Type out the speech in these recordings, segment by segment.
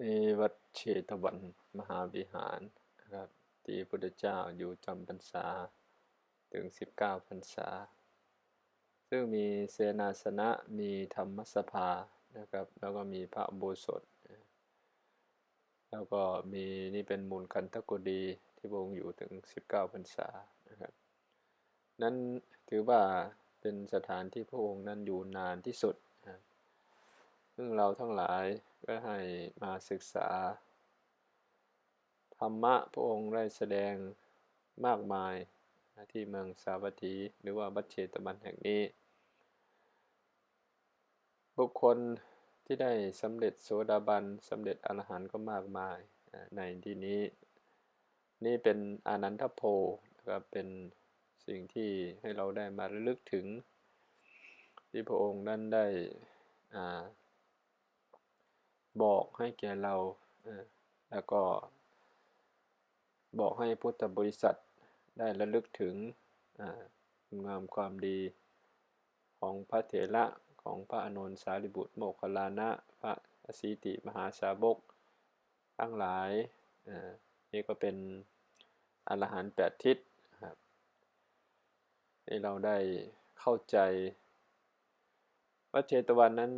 มีวัดเชตวันมหาวิหารนะครับที่พระพุทธเจ้าอยู่จำพรรษาถึง 19พรรษา ซึ่งมีเสนาสนะมีธรรมสภานะครับ แล้วก็มีพระอุโบสถแล้วก็มีนี่เป็นมูลคันธกุฎีที่พระองค์อยู่ถึง 19พรรษานะครับนั้นถือว่าเป็นสถานที่พระองค์นั้นอยู่นานที่สุด ซึ่งเราทั้งหลายก็ให้มาศึกษา ธรรมะพระองค์ได้แสดงมากมายที่เมืองสาวัตถีหรือว่าวัดเชตวันแห่งนี้ บุคคลที่ได้สำเร็จโสดาบันสำเร็จอรหันต์ก็มากมายในที่นี้ นี่เป็นอนันทโพนะครับเป็นสิ่งที่ให้เราได้มาระลึกถึง ที่พระองค์นั้นได้ บอกให้แก่เราแล้วก็ บอกให้พุทธบริษัทได้ระลึกถึงงามความดีของพระเถระของพระอนุนสารีบุตรโมคคลานะ พระอสีติมหาสาบกทั้งหลายนี่ก็เป็นอรหันต์แปดทิศครับให้เราได้เข้าใจวัดเชตวันนั้น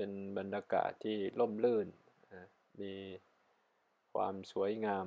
เป็นบรรยากาศที่ร่มรื่น มีความสวยงาม